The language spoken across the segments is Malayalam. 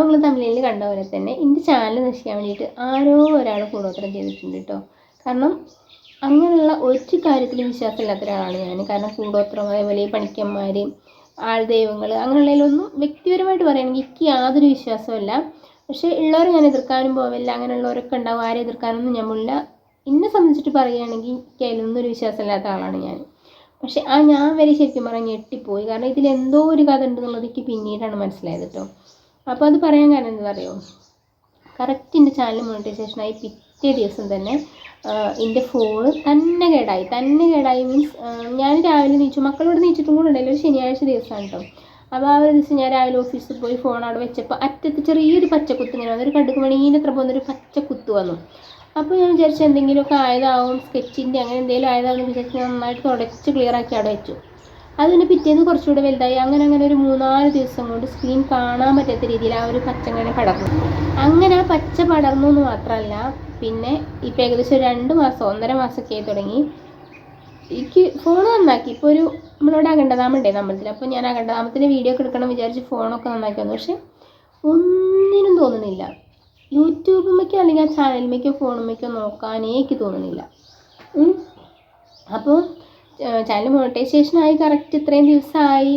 നിങ്ങൾ തമിഴിൽ കണ്ട പോലെ തന്നെ എന്റെ ചാനൽ നശിക്കാൻ വേണ്ടിയിട്ട് ആരോ ഒരാൾ കൂടോത്രം ചെയ്തിട്ടുണ്ട് കേട്ടോ. കാരണം അങ്ങനെയുള്ള ഒരു കാര്യത്തിലും വിശ്വാസമില്ലാത്ത ഒരാളാണ് ഞാൻ. കാരണം കൂടോത്രം അതേപോലെ ഈ പണിക്കന്മാർ ആൾദൈവങ്ങൾ അങ്ങനെയുള്ളതിലൊന്നും വ്യക്തിപരമായിട്ട് പറയുകയാണെങ്കിൽ എനിക്ക് യാതൊരു വിശ്വാസമല്ല പക്ഷേ ഉള്ളവർ ഞാൻ എതിർക്കാനും പോവില്ല. അങ്ങനെയുള്ളവരൊക്കെ ഉണ്ടാവും. ആരെ എതിർക്കാനൊന്നും ഞാൻ പോലില്ല എന്നെ സംബന്ധിച്ചിട്ട് പറയുകയാണെങ്കിൽ എനിക്ക് അതിലൊന്നും ഒരു വിശ്വാസമില്ലാത്ത ആളാണ് ഞാൻ. പക്ഷേ ആ ഞാൻ വരെ ശരിക്കും പറഞ്ഞാൽ ഞെട്ടിപ്പോയി. കാരണം ഇതിൽ എന്തോ ഒരു കഥ ഉണ്ടെന്നുള്ളത് എനിക്ക് പിന്നീടാണ് മനസ്സിലായത് കേട്ടോ. അപ്പോൾ അത് പറയാൻ കാരണം എന്താ പറയുക കറക്റ്റ് എന്റെ ചാനൽ മോണിറ്റൈസേഷനായി പിറ്റേ ദിവസം തന്നെ എന്റെ ഫോൺ തന്നെ കേടായി. തന്നെ കേടായി മീൻസ് ഞാൻ രാവിലെ നീച്ചു. മക്കളോട് നീച്ചിട്ടും കൂടെ ഉണ്ടല്ലോ ഒരു ശനിയാഴ്ച ദിവസമാണ് കേട്ടോ അപ്പോൾ ആ ഒരു ദിവസം ഞാൻ രാവിലെ ഓഫീസിൽ പോയി ഫോൺ അവിടെ വെച്ചപ്പോൾ അറ്റത്ത് ചെറിയൊരു പച്ചക്കുത്ത് ഇങ്ങനെ വന്നു. ഒരു കടുക്ക് മണീനത്ര പോകുന്നൊരു പച്ചക്കുത്ത് വന്നു. അപ്പോൾ ഞാൻ വിചാരിച്ചു എന്തെങ്കിലുമൊക്കെ ആയതാവും സ്കെച്ചിന്റെ അങ്ങനെ എന്തെങ്കിലും ആയതാവും വിചാരിച്ച് ഞാൻ നന്നായിട്ട് തുടച്ച് ക്ലിയർ ആക്കി അവിടെ വെച്ചു. അതിന് പിറ്റേന്ന് കുറച്ചുകൂടെ വലുതായി. അങ്ങനെ അങ്ങനെ ഒരു മൂന്നാൽ ദിവസം കൊണ്ട് സ്ക്രീൻ കാണാൻ പറ്റാത്ത രീതിയിൽ ആ ഒരു പച്ച അങ്ങനെ പടർന്നു. അങ്ങനെ ആ പച്ച പടർന്നു എന്ന് മാത്രമല്ല പിന്നെ ഇപ്പം ഏകദേശം രണ്ട് മാസം ഒന്നര മാസമൊക്കെ ആയി തുടങ്ങി. എനിക്ക് ഫോൺ നന്നാക്കി. ഇപ്പോൾ ഒരു നമ്മളോട് അകണ്ടതാമുണ്ടേ നമ്മളത്തിൽ അപ്പോൾ ഞാൻ അകണ്ടതാമത്തിന്റെ വീഡിയോ ഒക്കെ എടുക്കണം വിചാരിച്ച് ഫോണൊക്കെ നന്നാക്കി വന്നു. പക്ഷേ ഒന്നിനും തോന്നുന്നില്ല. യൂട്യൂബുമ്മയ്ക്കോ അല്ലെങ്കിൽ ആ ചാനലിലേക്കോ ഫോണുമ്മയ്ക്കോ നോക്കാനേ എനിക്ക് തോന്നുന്നില്ല. അപ്പോൾ ചാനൽ മോണിറ്റൈസേഷനായി കറക്റ്റ് ഇത്രയും ദിവസമായി.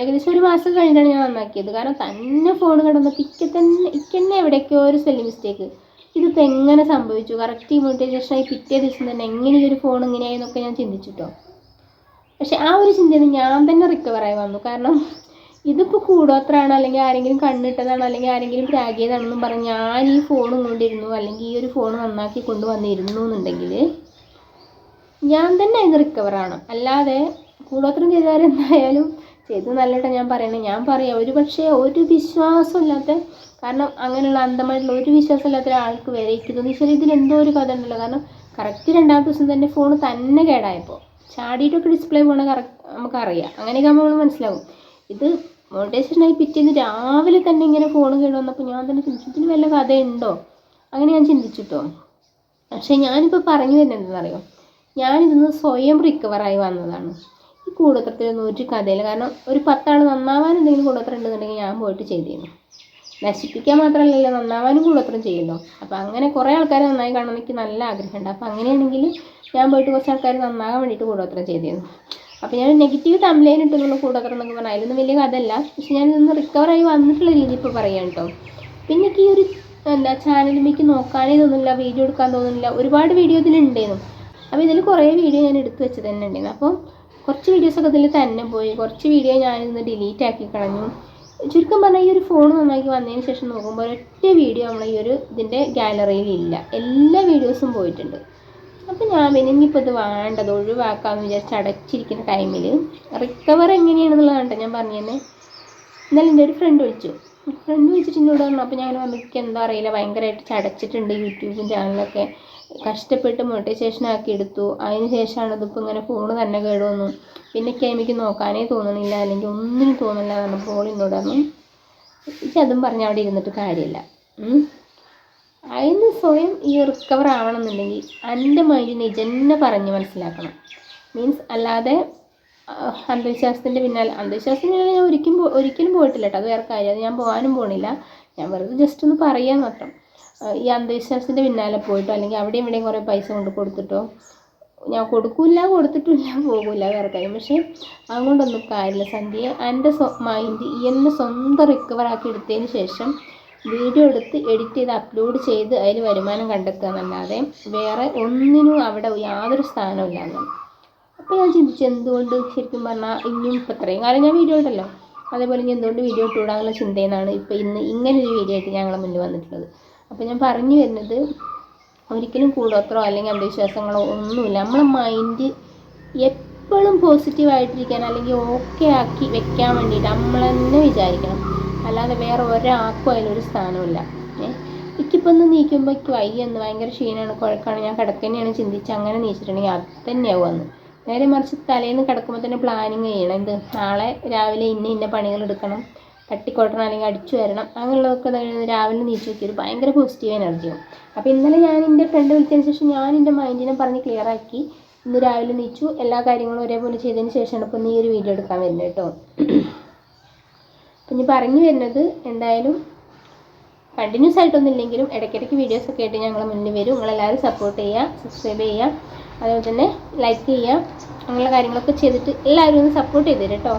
ഏകദേശം ഒരു മാസം കഴിഞ്ഞാണ് ഞാൻ നന്നാക്കിയത്. കാരണം തന്നെ ഫോൺ കണ്ടുവന്നപ്പോൾ ഇക്ക തന്നെ ഇക്ക തന്നെ എവിടേക്കോ ഒരു സ്പെല്ലിംഗ് മിസ്റ്റേക്ക് ഇതിപ്പോൾ എങ്ങനെ സംഭവിച്ചു? കറക്റ്റ് മോണിറ്റൈസേഷനായി പിറ്റേ ദിവസം തന്നെ എങ്ങനെ ഈ ഒരു ഫോൺ ഇങ്ങനെയായി എന്നൊക്കെ ഞാൻ ചിന്തിച്ചിട്ടോ. പക്ഷെ ആ ഒരു ചിന്തയിൽ ഞാൻ തന്നെ റിക്കവറായി വന്നു. കാരണം ഇതിപ്പോൾ കൂടോത്രാണ് അല്ലെങ്കിൽ ആരെങ്കിലും കണ്ണിട്ടതാണ് അല്ലെങ്കിൽ ആരെങ്കിലും പ്രാഗിയതാണെന്നും പറഞ്ഞ് ഞാൻ ഈ ഫോൺ കൊണ്ടിരുന്നു അല്ലെങ്കിൽ ഈ ഒരു ഫോൺ നന്നാക്കി കൊണ്ടുവന്നിരുന്നു എന്നുണ്ടെങ്കിൽ ഞാൻ തന്നെ അതിന് റിക്കവറാണ് അല്ലാതെ കൂടോത്രം ചെയ്തവരെന്തായാലും ചെയ്ത് നല്ലട്ടോ ഞാൻ പറയണേ. ഞാൻ പറയാം ഒരു പക്ഷേ ഒരു വിശ്വാസമില്ലാത്ത കാരണം അങ്ങനെയുള്ള അന്ധമായിട്ടുള്ള ഒരു വിശ്വാസമില്ലാത്ത ഒരാൾക്ക് വരെ എനിക്ക് തോന്നി ശരി ഇതിൽ എന്തോ ഒരു കഥ ഉണ്ടല്ലോ. കാരണം കറക്റ്റ് രണ്ടാമത്തെ ദിവസം തന്നെ ഫോൺ തന്നെ കേടായപ്പോൾ ചാടിയിട്ടൊക്കെ ഡിസ്പ്ലേ പോകണ കറക്റ്റ് നമുക്കറിയാം. അങ്ങനെയൊക്കെ നമ്മൾ മനസ്സിലാവും. ഇത് മോണിറ്റൈസേഷനായി പിറ്റേന്ന് രാവിലെ തന്നെ ഇങ്ങനെ ഫോൺ കേട് വന്നപ്പോൾ ഞാൻ തന്നെ ചിന്തിച്ചു ഇതിന് വല്ല കഥയുണ്ടോ? അങ്ങനെ ഞാൻ ചിന്തിച്ചിട്ടോ പക്ഷേ ഞാനിപ്പോൾ പറഞ്ഞു വരുന്നത് എന്താണെന്നറിയോ? ഞാനിതിന്ന് സ്വയം റിക്കവറായി വന്നതാണ്. ഈ കൂടോത്രത്തിലൊന്നും ഒരു കഥയില്ല കാരണം ഒരു പത്താൾ നന്നാവാൻ എന്തെങ്കിലും കൂടോത്രം ഉണ്ടെന്നുണ്ടെങ്കിൽ ഞാൻ പോയിട്ട് ചെയ്തിരുന്നു നശിപ്പിക്കാൻ മാത്രമല്ലല്ലോ നന്നാവാനും കൂടോത്രം ചെയ്യുമല്ലോ അപ്പോൾ അങ്ങനെ കുറേ ആൾക്കാർ നന്നായി കാണാൻ എനിക്ക് നല്ല ആഗ്രഹമുണ്ട്. അപ്പോൾ അങ്ങനെയാണെങ്കിൽ ഞാൻ പോയിട്ട് കുറച്ച് ആൾക്കാർ നന്നാകാൻ വേണ്ടിയിട്ട് കൂടോത്രം ചെയ്തിരുന്നു അപ്പോൾ ഞാൻ നെഗറ്റീവ് തമ്മിലേന് ഇട്ടുള്ള കൂടോത്രം എന്നൊക്കെ പറഞ്ഞാൽ അതിലൊന്നും വലിയ കഥയല്ല. പക്ഷെ ഞാൻ ഇതൊന്ന് റിക്കവറായി വന്നിട്ടുള്ള രീതി ഇപ്പോൾ പറയാം കേട്ടോ. പിന്നെ ഈ ഒരു എന്താ ചാനലിലേക്ക് നോക്കാനേ തോന്നുന്നില്ല വീഡിയോ എടുക്കാൻ തോന്നുന്നില്ല. ഒരുപാട് വീഡിയോ ഇതിലുണ്ടായിരുന്നു അപ്പോൾ ഇതിൽ കുറേ വീഡിയോ ഞാൻ എടുത്തു വെച്ച് തന്നെ ഉണ്ടായിരുന്നു. അപ്പം കുറച്ച് വീഡിയോസൊക്കെ ഇതിൽ തന്നെ പോയി. കുറച്ച് വീഡിയോ ഞാനിന്ന് ഡിലീറ്റ് ആക്കി കളഞ്ഞു. ചുരുക്കം പറഞ്ഞാൽ ഈ ഒരു ഫോൺ നന്നാക്കി വന്നതിന് ശേഷം നോക്കുമ്പോൾ ഒരൊറ്റ വീഡിയോ നമ്മൾ ഈ ഒരു ഇതിന്റെ ഗാലറിയിൽ ഇല്ല. എല്ലാ വീഡിയോസും പോയിട്ടുണ്ട്. അപ്പോൾ ഞാൻ പിന്നെ ഇനിയിപ്പോൾ ഇത് വേണ്ടത് ഒഴിവാക്കാമെന്ന് വിചാരിച്ച് അടച്ചിരിക്കുന്ന ടൈമിൽ റിക്കവർ എങ്ങനെയാണെന്നുള്ളതാണ് ഞാൻ പറഞ്ഞു തന്നെ ഇന്നലെ എന്റെ ഒരു ഫ്രണ്ട് വിളിച്ചു. ഫ്രണ്ട് വിളിച്ചിട്ട് എന്നോട് പറഞ്ഞു അപ്പോൾ ഞാൻ എനിക്ക് എന്താ അറിയില്ല. ഭയങ്കരമായിട്ട് ചടച്ചിട്ടുണ്ട് യൂട്യൂബും ചാനലൊക്കെ. കഷ്ടപ്പെട്ട് മോണിറ്റൈസേഷൻ ആക്കി എടുത്തു. അതിന് ശേഷമാണ് ഇതിപ്പോൾ ഇങ്ങനെ ഫോൺ തന്നെ കേടുവന്നു. പിന്നെ എനിക്ക് നോക്കാനേ തോന്നണില്ല അല്ലെങ്കിൽ ഒന്നിനും തോന്നില്ല എന്ന് പറഞ്ഞപ്പോൾ എന്നോട് പറഞ്ഞു എനിക്ക് അതും പറഞ്ഞ് അവിടെ ഇരുന്നിട്ട് കാര്യമില്ല. അതിന് സ്വയം ഈ റിക്കവർ ആവണമെന്നുണ്ടെങ്കിൽ എന്റെ മൈൻഡിനെ ജന്നെ പറഞ്ഞ് മനസ്സിലാക്കണം. മീൻസ് അല്ലാതെ അന്ധവിശ്വാസത്തിന്റെ പിന്നാലെ. അന്ധവിശ്വാസത്തിന്റെ പിന്നാലെ ഞാൻ ഒരിക്കലും ഒരിക്കലും പോയിട്ടില്ല കേട്ടോ. അത് വേറെ കാര്യം അത് ഞാൻ പോകാനും പോണില്ല. ഞാൻ വെറുതെ ജസ്റ്റ് ഒന്ന് പറയാൻ മാത്രം. ഈ അന്ധവിശ്വാസത്തിന്റെ പിന്നാലെ പോയിട്ടോ അല്ലെങ്കിൽ അവിടെയും ഇവിടെയും കുറേ പൈസ കൊണ്ട് കൊടുത്തിട്ടോ ഞാൻ കൊടുക്കില്ല കൊടുത്തിട്ടില്ല പോകില്ല വേറെ കാര്യം. പക്ഷേ അതുകൊണ്ടൊന്നും കാര്യമില്ല. സന്ധ്യയെ എന്റെ സ്വ മൈൻഡ് എന്നെ സ്വന്തം റിക്കവർ ആക്കി എടുത്തതിന് ശേഷം വീഡിയോ എടുത്ത് എഡിറ്റ് ചെയ്ത് അപ്ലോഡ് ചെയ്ത് അതിൽ വരുമാനം കണ്ടെത്തുക എന്നല്ലാതെ വേറെ ഒന്നിനും അവിടെ യാതൊരു സ്ഥാനമില്ല ഇല്ലാന്ന്. അപ്പോൾ ഞാൻ ചിന്തിച്ചു എന്തുകൊണ്ട് ശരിക്കും പറഞ്ഞാൽ ഇനിയും ഇപ്പം ഇത്രയും കാലം ഞാൻ വീഡിയോ ഇട്ടല്ലോ അതേപോലെ ഇനി എന്തുകൊണ്ട് വീഡിയോ ഇട്ടുകൂടാന്നുള്ള ചിന്തയെന്നാണ് ഇപ്പോൾ ഇന്ന് ഇങ്ങനൊരു വീഡിയോ ആയിട്ട് ഞങ്ങളെ മുന്നിൽ വന്നിട്ടുള്ളത്. അപ്പോൾ ഞാൻ പറഞ്ഞു വരുന്നത് ഒരിക്കലും കൂടോത്രോ അല്ലെങ്കിൽ അന്ധവിശ്വാസങ്ങളോ ഒന്നുമില്ല. നമ്മളെ മൈൻഡ് എപ്പോഴും പോസിറ്റീവായിട്ടിരിക്കാൻ അല്ലെങ്കിൽ ഓക്കെ ആക്കി വെക്കാൻ വേണ്ടിയിട്ട് നമ്മൾ തന്നെ വിചാരിക്കണം. അല്ലാതെ വേറെ ഒരാൾക്കും അതിലൊരു സ്ഥാനമില്ല എനിക്കിപ്പോൾ ഒന്ന് നീക്കുമ്പോൾ എനിക്ക് വയ്യെന്ന് ഭയങ്കര ക്ഷീണമാണ് കുഴക്കമാണ്. ഞാൻ കിടക്കന്നെയാണ് ചിന്തിച്ച് അങ്ങനെ നീച്ചിട്ടുണ്ടെങ്കിൽ അത് തന്നെയാവും അന്ന്. നേരെ മറിച്ച് തലേന്ന് കിടക്കുമ്പോൾ തന്നെ പ്ലാനിങ് ചെയ്യണം. എന്ത്? നാളെ രാവിലെ ഇന്ന ഇന്ന പണികൾ എടുക്കണം. തട്ടിക്കൊട്ടണം അല്ലെങ്കിൽ അടിച്ചു വരണം. അങ്ങനെയുള്ളതൊക്കെ രാവിലെ നീച്ച് ഒരു ഭയങ്കര പോസിറ്റീവ് എനർജിയും അപ്പോൾ ഇന്നലെ ഞാൻ എന്റെ ഫ്രണ്ട് വിളിച്ചതിന് ശേഷം ഞാൻ എന്റെ മൈൻഡിനെ പറഞ്ഞ് ക്ലിയർ ആക്കി. ഇന്ന് രാവിലെ നീച്ചു. എല്ലാ കാര്യങ്ങളും ഒരേപോലെ ചെയ്തതിന് ശേഷമാണ് ഇപ്പോൾ നീ ഒരു വീഡിയോ എടുക്കാൻ വരുന്നത് കേട്ടോ അപ്പം ഇനി പറഞ്ഞു വരുന്നത് എന്തായാലും കണ്ടിന്യൂസ് ആയിട്ടൊന്നും ഇല്ലെങ്കിലും ഇടയ്ക്കിടയ്ക്ക് വീഡിയോസൊക്കെ ആയിട്ട് ഞങ്ങൾ മുന്നിൽ വരും. നിങ്ങളെല്ലാവരും സപ്പോർട്ട് ചെയ്യുക സബ്സ്ക്രൈബ് ചെയ്യുക അതുപോലെ തന്നെ ലൈക്ക് ചെയ്യുക അങ്ങനെയുള്ള കാര്യങ്ങളൊക്കെ ചെയ്തിട്ട് എല്ലാവരും ഒന്ന് സപ്പോർട്ട് ചെയ്തു തരും കേട്ടോ